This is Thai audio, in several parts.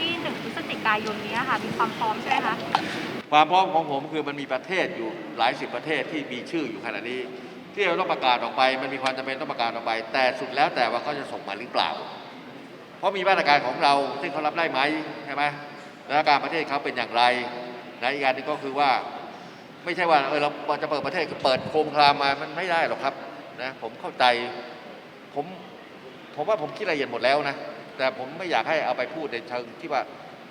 ที่1พฤศจิกายนนี้ค่ะ มีความพร้อมใช่ไหมคะความพร้อมของผมคือมันมีประเทศอยู่หลายสิบประเทศที่มีชื่ออยู่ขณะนี้ ที่เราต้องประกาศออกไป มันมีความจำเป็นต้องประกาศออกไป แต่สุดแล้วแต่ว่าเขาจะส่งมาหรือเปล่า เพราะมีมาตรการของเราซึ่งเขารับได้ไหมใช่ไหมสถานการณ์ประเทศเขาเป็นอย่างไรนะอีกการหนึงก็คือว่า ไม่ใช่ว่าเออเราจะเปิดประเทศเปิดโคมคลามมามันไม่ได้หรอกครับนะผมเข้าใจผมผมว่าผมคิดละเอียดหมดแล้วนะ แต่ผมไม่อยากให้เอาไปพูดในเชิงที่ว่า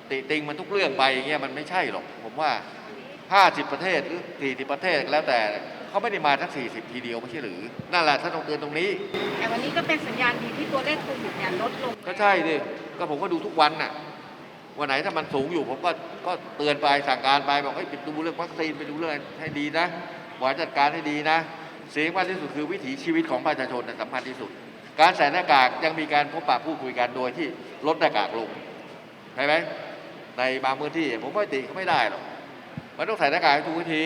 ติติงมันทุกเรื่องไปอย่างเงี้ยมันไม่ใช่หรอก ผมว่า 50 ประเทศหรือ 40 ประเทศแล้วแต่เขาไม่ได้มาทั้ง 40 ทีเดียวไม่ใช่หรือ นั่นแหละท่านต้องเตือนตรงนี้ แต่วันนี้ก็เป็นสัญญาณดีที่ตัวเลขโควิดเนี่ยลดลงก็ใช่ดิก็ผมก็ดูทุกวันน่ะวันไหนถ้ามันสูงอยู่ผมก็ก็เตือนไปสั่งการไปบอกให้ยไปดูเรื่องวัคซีนไปดูเรื่องให้ดีนะบริหารจัดการให้ดีนะสิ่งที่สำคัญที่สุดคือวิถีชีวิตของประชาชนน่ะสำคัญที่สุด การใส่หน้ากากยังมีการพบปะพูดคุยกันโดยที่ลดหน้ากากลงใช่ไหมในบางพื้นที่ผมว่าติเขาไม่ได้หรอกมันต้องใส่หน้ากากให้ถูกวิธี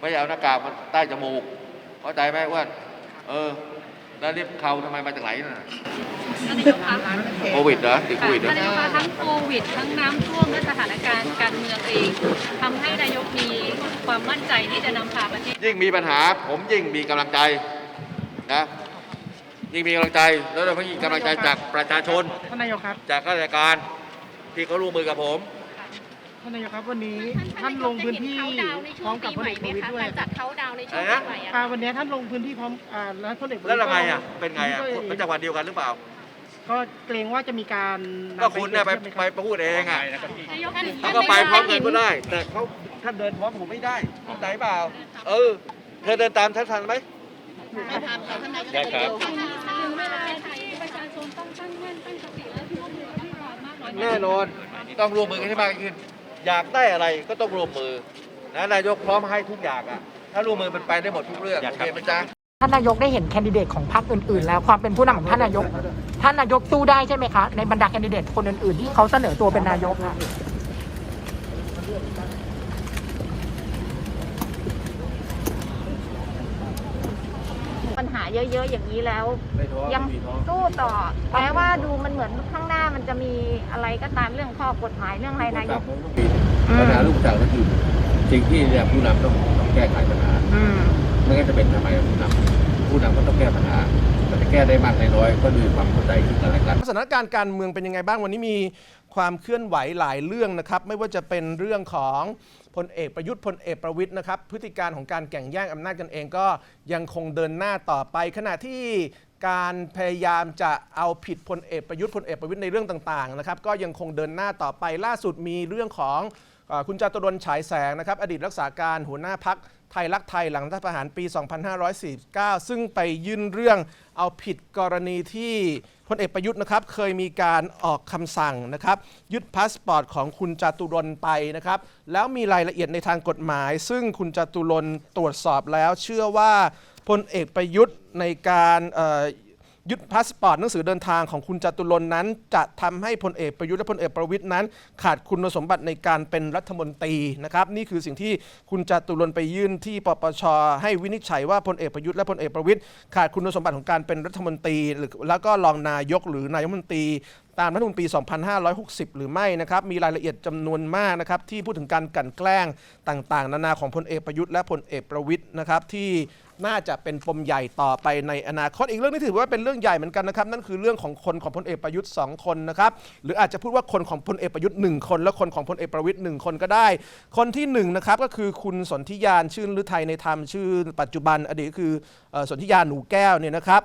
ไม่เอาหน้ากากมันใต้จมูกเข้าใจไหมว่า เออแล้วเรียบเขาทำไมมาจากไหนน่ะท่านนายกคะโควิดเหรอติดโคค่ะวิดเหรอท่านนายกคะทั้งโควิด ทั้งน้ำท่วมและสถานการณ์การเมืองเองทำให้นายกมีความมั่นใจที่จะนำพาประเทศยิ่งมีปัญหา ผมยิ่งมีกำลังใจนะ ยิ่งมีกำลังใจแล้วเราก็ยิ่งกำลังใจจากประชาชน ท่านนายกครับจากข้าราชการที่เขาร่วมมือกับผม ท่านนายกครับวันนี้ท่านลงพื้นที่พร้อมกับพลเอกประวิตรด้วยจัดเขาดาวในช่วงอะไรนะปีใหม่อะอ่าวันนี้ท่านลงพื้นที่พร้อมอ่าแล้วพลเอกประวิตรแล้วยังไงอะเป็นไงอะก็เป็นจังหวัดเดียวกันหรือเปล่า ก็เกรงว่าจะมีการนำก็คุณเนี่ยไปเทียบหมไปครับพูดเองอะนายกท่านเขาก็ไปพร้อมกันก็ได้ แต่เขาท่านเดินพร้อมผมไม่ได้เข้าใจเปล่า เออ เธอเดินตามท่านทันไหม ได้ครับถึงเวลาที่ประชาชนต้องตั้งมั่นตั้งสติและร่วมมือกับพี่รามากน้อยแน่นอนต้องร่วมมือกันให้มากขึ้น อยากได้อะไรก็ต้องร่วมมือนะนายกพร้อมให้ทุกอย่างอะ ถ้าร่วมมือมันไปได้หมดทุกเรื่องอยากโอครัเคบไหมจ๊ะท่านนายกได้เห็นแคนดิเดตของพรรคอื่นๆ แล้วความเป็นผู้นำของท่านนายก ท่านนายกสู้ได้ใช่ไหมคะในบรรดาแคนดิเดตคนอื่นๆ ที่เขาเสนอตัวเป็นนายกค่ะ ปัญหา เยอะๆอย่างนี้แล้ว ไม่ท้อยังไม่มีท้อสู้ต่อแม้ว่าดูมันเหมือนข้างหน้ามันจะมีอะไรก็ตามเรื่องข้อกฎหมายเรื่องอะไรนายกปัญหาลูกต่างก็คือสิ่งที่เนี่ยผู้นำต้องต้องแก้ไขปัญหาอืมไม่งั้นจะเป็นทำไมผู้นำผู้นำก็ต้องแก้ปัญหาแต่จะแก้ได้มากได้น้อยก็ด้วยความเข้าใจซึ่งกันและกัน สถานการณ์การเมืองเป็นยังไงบ้างวันนี้มีความเคลื่อนไหวหลายเรื่องนะครับ ไม่ว่าจะเป็นเรื่องของ พลเอกประยุทธ์พลเอกประวิทย์นะครับพฤติการของการแข่งแย่งอำนาจกันเองก็ยังคงเดินหน้าต่อไป ขณะที่การพยายามจะเอาผิดพลเอกประยุทธ์พลเอกประวิทย์ในเรื่องต่างๆนะครับก็ยังคงเดินหน้าต่อไปล่าสุดมีเรื่องของอคุณจตุรนฉายแสงนะครับ อดีตรักษาการหัวหน้าพักไทยรักไทยหลังรัฐประหารปี 2549 ซึ่งไปยื่นเรื่องเอาผิดกรณีที่ พลเอกประยุทธ์นะครับเคยมีการออกคำสั่งนะครับยึดพาสปอร์ตของคุณจตุรนไปนะครับแล้วมีรายละเอียดในทางกฎหมาย ซึ่งคุณจตุรนตรวจสอบแล้วเชื่อว่าพลเอกประยุทธ์ในการ ยึดพาสปอร์ตหนังสือเดินทางของคุณจตุรนนั้น จะทำให้พลเอกประยุทธ์และพลเอกประวิทย์นั้น ขาดคุณสมบัติในการเป็นรัฐมนตรีนะครับนี่คือสิ่งที่คุณจตุรนไปยื่นที่ปปชให้วินิจฉัยว่าพลเอกประยุทธ์และพลเอกประวิทย์ขาดคุณสมบัติของการเป็นรัฐมนตรีหรือแล้วก็รองนายกหรือนายกรัฐมนตรี ตามรัฐธรรมนูญปี 2560 หรือไม่นะครับ มีรายละเอียดจำนวนมากนะครับ ที่พูดถึงการกันแกล้งต่างๆ นานาของพลเอกประยุทธ์และพลเอกประวิทย์นะครับ ที่น่าจะเป็นปมใหญ่ต่อไปในอนาคตอีกเรื่องที่ถือว่าเป็นเรื่องใหญ่เหมือนกันนะครับ นั่นคือเรื่องของคนของพลเอกประยุทธ์ 2 คนนะครับ หรืออาจจะพูดว่าคนของพลเอกประยุทธ์ 1 คน และคนของพลเอกประวิทย์ 1 คนก็ได้ คนที่หนึ่งนะครับก็คือคุณสนธิยานชื่นฤทัยในธรรมชื่อ ปัจจุบันอดีตคือสนธิยานหนูแก้วเนี่ยนะครับ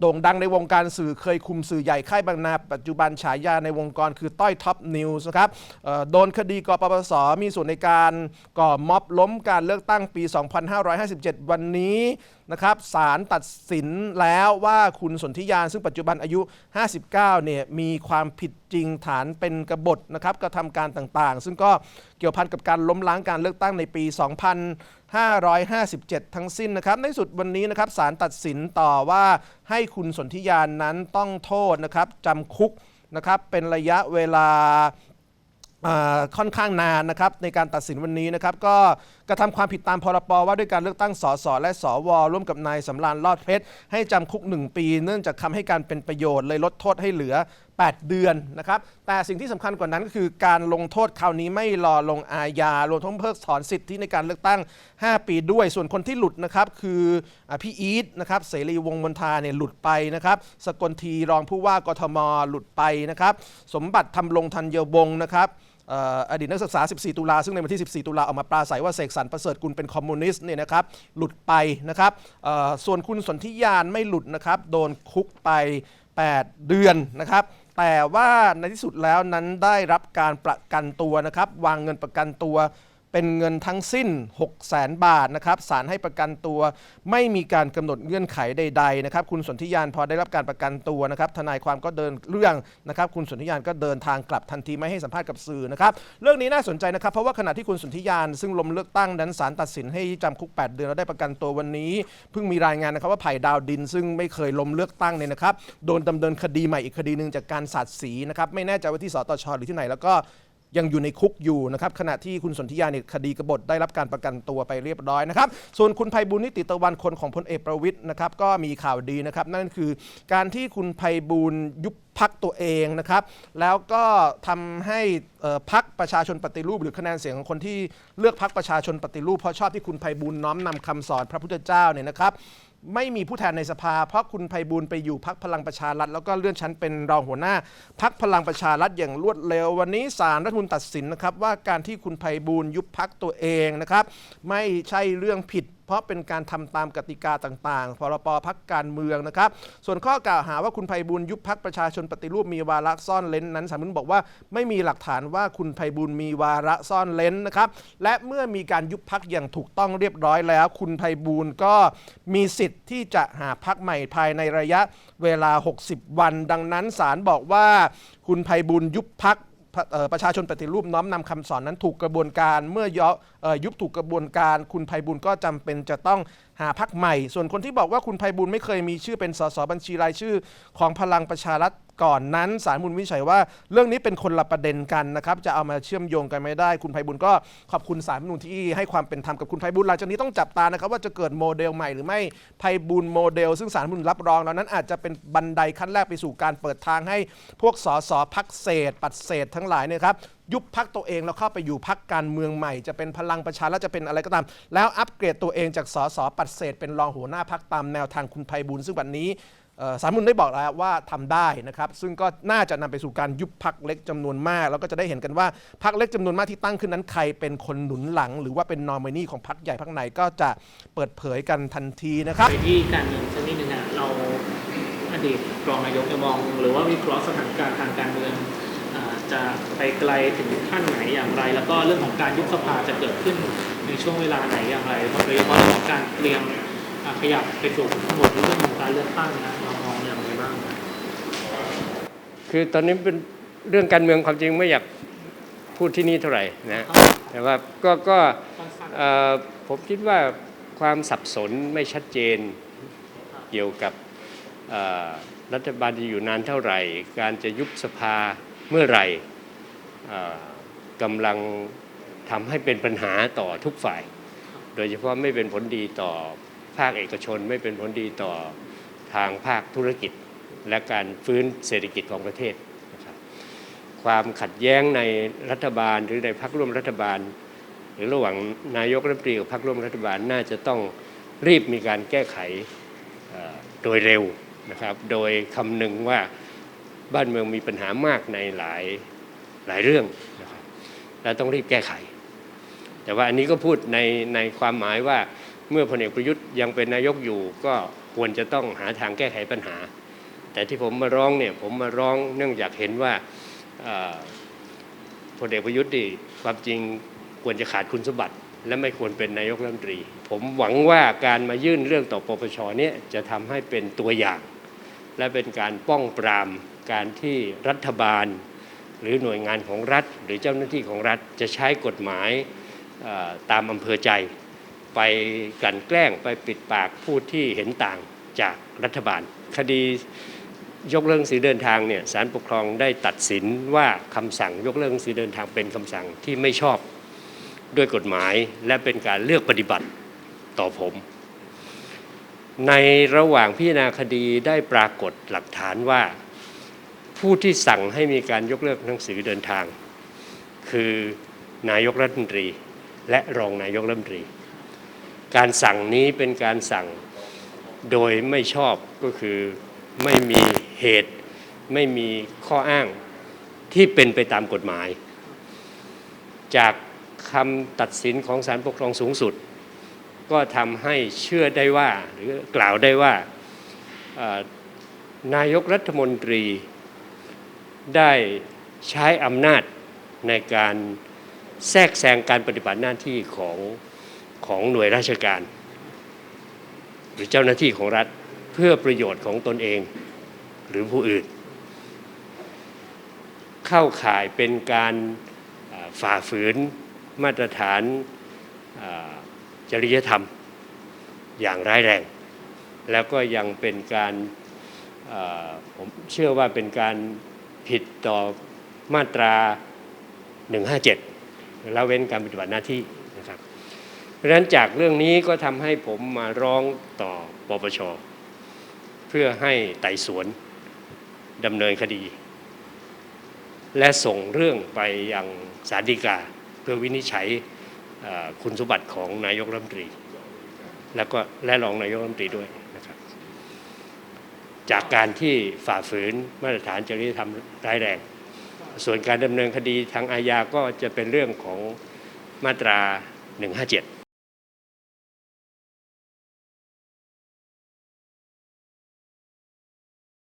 โด่งดังในวงการสื่อเคยคุมสื่อใหญ่ค่ายบางนา ปัจจุบันฉายาในวงการคือต้อยท็อปนิวส์นะครับโดนคดีกปปส มีส่วนในการก่อม็อบล้มการเลือกตั้งปี 2557 วันนี้นะครับศาลตัดสินแล้วว่าคุณสนธิยานซึ่งปัจจุบันอายุ 59 เนี่ยมีความผิดจริงฐานเป็นกบฏนะครับกระทำการต่างๆ ซึ่งก็เกี่ยวพันกับการล้มล้างการเลือกตั้งในปี 2557 ทั้งสิ้นนะครับในสุดวันนี้นะครับศาลตัดสินต่อว่าให้คุณสนธิยานนั้นต้องโทษนะครับจำคุกนะครับเป็นระยะเวลาอ่าค่อนข้างนานนะครับในการตัดสินวันนี้นะครับก็ กระทำความผิดตามพรบว่าด้วยการเลือกตั้งสสและสวร่วมกับนายสำราญรอดเพชรให้จำคุก 1 ปี เนื่องจากคำให้การเป็นประโยชน์เลยลดโทษให้เหลือ 8 เดือนนะครับ แต่สิ่งที่สำคัญกว่านั้นก็คือการลงโทษคราวนี้ไม่รอลงอาญารวมทั้งเพิกถอนสิทธิในการเลือกตั้ง 5 ปีด้วย ส่วนคนที่หลุดนะครับคืออพี่อีทนะครับเสรีวงมนทาเนี่ยหลุดไปนะครับสกลทีรองผู้ว่ากทมหลุดไปนะครับ สมบัติทำลงทันเยวงนะครับ เอ่ออดีตนักศึกษา 14 ตุลา ซึ่งในวันที่ 14 ตุลาออกมาปราศัยว่าเสกสรรประเสริฐกุลเป็นคอมมิวนิสต์เนี่ยนะครับ หลุดไปนะครับเอ่อส่วนคุณสนธิยานไม่หลุดนะครับ โดนคุกไป 8 เดือนนะครับ แต่ว่าในที่สุดแล้วนั้นได้รับการประกันตัวนะครับ วางเงินประกันตัว เป็นเงินทั้งสิ้น6 0 0แสนบาทนะครับศาลให้ประกันตัว ไม่มีการกำหนดเงื่อนไขใดๆนะครับคุณสนธิยานพอได้รับการประกันตัวนะครับทนายความก็เดินเรื่องนะครับคุณสนธิยานก็เดินทางกลับทันทีไม่ให้สัมภาษณ์กับสื่อนะครับเรื่องนี้น่าสนใจนะครับเพราะว่าขณะที่คุณสนธิยาน ซึ่งลมเลือกตั้งนั้นศาลตัดสินให้จำคุก 8 เดือนแล้วได้ประกันตัววันนี้ เพิ่งมีรายงานนะครับว่าไผ่ดาวดิน ซึ่งไม่เคยลมเลือกตั้งเนี่ยนะครับโดนดำเนินคดีใหม่อีกคดีหนึ่งจากการสาดสีนะครับไม่แน่ใจว่าที่สตชหรือที่ไหนแล้วก็ ยังอยู่ในคุกอยู่นะครับขณะที่คุณสนธิยาเนี่ยคดีกบฏได้รับการประกันตัวไปเรียบร้อยนะครับส่วนคุณไพบูลย์นิติตะวันคนของพลเอกประวิทย์นะครับก็มีข่าวดีนะครับ นั่นคือการที่คุณไพบูลย์ยุบพักตัวเองนะครับ แล้วก็ทำให้พักประชาชนปฏิรูป หรือคะแนนเสียงของคนที่เลือกพักประชาชนปฏิรูปเพราะชอบที่คุณไพบูลย์น้อมนำคำสอนพระพุทธเจ้าเนี่ยนะครับ ไม่มีผู้แทนในสภา เพราะคุณไพบูลย์ไปอยู่พักพลังประชารัฐแล้วก็เลื่อนชั้นเป็นรองหัวหน้าพักพลังประชารัฐอย่างรวดเร็ว วันนี้ศาลรัฐธรรมนูญตัดสินนะครับว่าการที่คุณไพบูลย์ยุบพักตัวเองนะครับไม่ใช่เรื่องผิด เพราะเป็นการทำตามกติกาต่างๆ พรปพักการเมืองนะครับ ส่วนข้อกล่าวหาว่าคุณไพบูลย์ยุบพักประชาชนปฏิรูปมีวาระซ่อนเลนนั้นสารุนบอกว่าไม่มีหลักฐานว่าคุณไพบูลย์มีวาระซ่อนเลนนะครับ และเมื่อมีการยุบพักอย่างถูกต้องเรียบร้อยแล้ว คุณไพบูลย์ก็มีสิทธิ์ที่จะหาพักใหม่ภายในระยะเวลา 60 วัน ดังนั้นศาลบอกว่า คุณไพบูลย์ยุบพัก ประชาชนปฏิรูปน้อมนำคำสอนนั้นถูกกระบวนการ เมื่อย่อยุบถูกกระบวนการคุณภัยบุญก็จำเป็นจะต้องหาพักใหม่ ส่วนคนที่บอกว่าคุณภัยบุญไม่เคยมีชื่อเป็นสสบัญชีรายชื่อของพลังประชารัฐ ก่อนนั้นสารมูลวิจัยว่า เรื่องนี้เป็นคนละประเด็นกันนะครับจะเอามาเชื่อมโยงกันไม่ได้ คุณไพบุญก็ขอบคุณสารมูลที่ให้ความเป็นธรรมกับคุณไพบุญหลังจากนี้ต้องจับตานะครับว่าจะเกิดโมเดลใหม่หรือไม่ไพบุญโมเดล ซึ่งสารมูลรับรองแล้วนั้นอาจจะเป็นบันไดขั้นแรกไปสู่การเปิดทางให้พวกสสพักเศษ ปัดเศษทั้งหลายเนี่ยครับยุบพักตัวเองแล้วเข้าไปอยู่พักการเมืองใหม่ จะเป็นพลังประชารัฐจะเป็นอะไรก็ตาม แล้วอัปเกรดตัวเองจากสสปัดเศษเป็นรองหัวหน้าพักตามแนวทางคุณไพบูลย์ซึ่งวันนี้ สารมุนได้บอกแล้วว่าทำได้นะครับ ซึ่งก็น่าจะนำไปสู่การยุบพักเล็กจำนวนมาก แล้วก็จะได้เห็นกันว่าพักเล็กจำนวนมากที่ตั้งขึ้นนั้นใครเป็นคนหนุนหลัง หรือว่าเป็นนอมินีของพักใหญ่พักไหนก็จะเปิดเผยกันทันทีนะครับไปที่การเมืองสักนิดนึงเราอดีตรองนายกจะมอง หรือว่าวิเคราะห์สถานการณ์ทางการเมืองจะไปไกลถึงขั้นไหนอย่างไร แล้วก็เรื่องของการยุบสภาจะเกิดขึ้นในช่วงเวลาไหนอย่างไรโดยเฉพาะเรื่องของการเตรียมขยับไปสู่ทั้งหมดเรื่องของการเลือกตั้งนะเรามองอย่างไรบ้างครับ คือตอนนี้เป็นเรื่องการเมืองความจริงไม่อยากพูดที่นี่เท่าไหร่นะแต่ว่าก็ก็เอ่อผมคิดว่าความสับสนไม่ชัดเจนเกี่ยวกับเอ่อรัฐบาลจะอยู่นานเท่าไหร่ การจะยุบสภาเมื่อไหร่เอ่อกำลังทำให้เป็นปัญหาต่อทุกฝ่าย โดยเฉพาะไม่เป็นผลดีต่อภาคเอกชน ไม่เป็นผลดีต่อทางภาคธุรกิจ และการฟื้นเศรษฐกิจของประเทศนะครับความขัดแย้งในรัฐบาลหรือในพรรคร่วมรัฐบาล หรือระหว่างนายกรัฐมนตรีกับพรรคร่วมรัฐบาลน่าจะต้องรีบมีการแก้ไขโดยเร็วนะครับ โดยคำนึงว่าบ้านเมืองมีปัญหามากในหลายหลายเรื่องนะครับและต้องรีบแก้ไข แต่ว่าอันนี้ก็พูดในในความหมายว่าเมื่อพลเอกประยุทธ์ยังเป็นนายกอยู่ก็ควรจะต้องหาทางแก้ไขปัญหา แต่ที่ผมมาร้องเนี่ยผมมาร้องเนื่องจากเห็นว่าพลเอกประยุทธ์นี่ความจริงควรจะขาดคุณสมบัติ และไม่ควรเป็นนายกรัฐมนตรี ผมหวังว่าการมายื่นเรื่องต่อปปชเนี่ยจะทำให้เป็นตัวอย่าง และเป็นการป้องปรามการที่รัฐบาล หรือหน่วยงานของรัฐ หรือเจ้าหน้าที่ของรัฐจะใช้กฎหมายตามอำเภอใจ ไปกลั่นแกล้งไปปิดปากผู้ที่เห็นต่างจากรัฐบาล คดี ยกเลิกหนังสือเดินทางเนี่ยศาลปกครองได้ตัดสินว่าคำสั่งยกเลิกหนังสือเดินทางเป็นคำสั่งที่ไม่ชอบด้วยกฎหมายและเป็นการเลือกปฏิบัติต่อผม ในระหว่างพิจารณาคดีได้ปรากฏหลักฐานว่า ผู้ที่สั่งให้มีการยกเลิกหนังสือเดินทาง คือนายกรัฐมนตรี และรองนายกรัฐมนตรี การสั่งนี้เป็นการสั่งโดยไม่ชอบก็คือไม่มี เหตุไม่มีข้ออ้างที่เป็นไปตามกฎหมาย จากคำตัดสินของศาลปกครองสูงสุด ก็ทำให้เชื่อได้ว่าหรือกล่าวได้ว่านายกรัฐมนตรีได้ใช้อำนาจในการแทรกแซงการปฏิบัติหน้าที่ของของหน่วยราชการ หรือเจ้าหน้าที่ของรัฐเพื่อประโยชน์ของตนเอง หรือผู้อื่น เข้าข่ายเป็นการฝ่าฝืนมาตรฐานจริยธรรมอย่างร้ายแรง แล้วก็ยังเป็นการผมเชื่อว่าเป็นการผิดต่อมาตรา 157ละเว้นการปฏิบัติหน้าที่นะครับเพราะฉะนั้นจากเรื่องนี้ก็ทำให้ผมมาร้องต่อปปช เพื่อให้ไต่สวน ดำเนินคดี และส่งเรื่องไปยังศาลฎีกา เพื่อวินิจฉัยคุณสมบัติของนายกรัฐมนตรี แล้วก็และรองนายกรัฐมนตรีด้วยนะครับ จากการที่ฝ่าฝืนมาตรฐานจริยธรรมร้ายแรง ส่วนการดำเนินคดีทางอาญาก็จะเป็นเรื่องของมาตรา 157